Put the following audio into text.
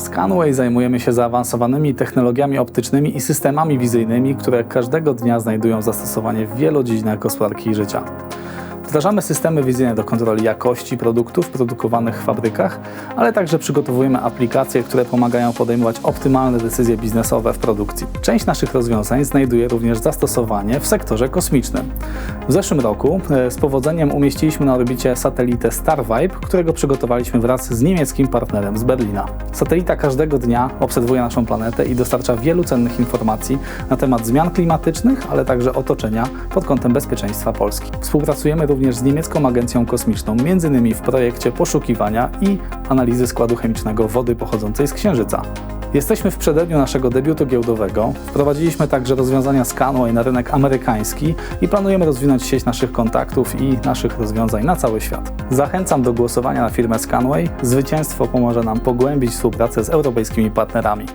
Scanway zajmujemy się zaawansowanymi technologiami optycznymi i systemami wizyjnymi, które każdego dnia znajdują zastosowanie w wielu dziedzinach gospodarki i życia. Wdrażamy systemy wizyjne do kontroli jakości produktów produkowanych w fabrykach, ale także przygotowujemy aplikacje, które pomagają podejmować optymalne decyzje biznesowe w produkcji. Część naszych rozwiązań znajduje również zastosowanie w sektorze kosmicznym. W zeszłym roku e, z powodzeniem umieściliśmy na orbicie satelitę Starvibe, którego przygotowaliśmy wraz z niemieckim partnerem z Berlina. Satelita każdego dnia obserwuje naszą planetę i dostarcza wielu cennych informacji na temat zmian klimatycznych, ale także otoczenia pod kątem bezpieczeństwa Polski. Współpracujemy również z niemiecką agencją kosmiczną, m.in. w projekcie poszukiwania i analizy składu chemicznego wody pochodzącej z Księżyca. Jesteśmy w przededniu naszego debiutu giełdowego. Wprowadziliśmy także rozwiązania Scanway na rynek amerykański i planujemy rozwinąć sieć naszych kontaktów i naszych rozwiązań na cały świat. Zachęcam do głosowania na firmę Scanway. Zwycięstwo pomoże nam pogłębić współpracę z europejskimi partnerami.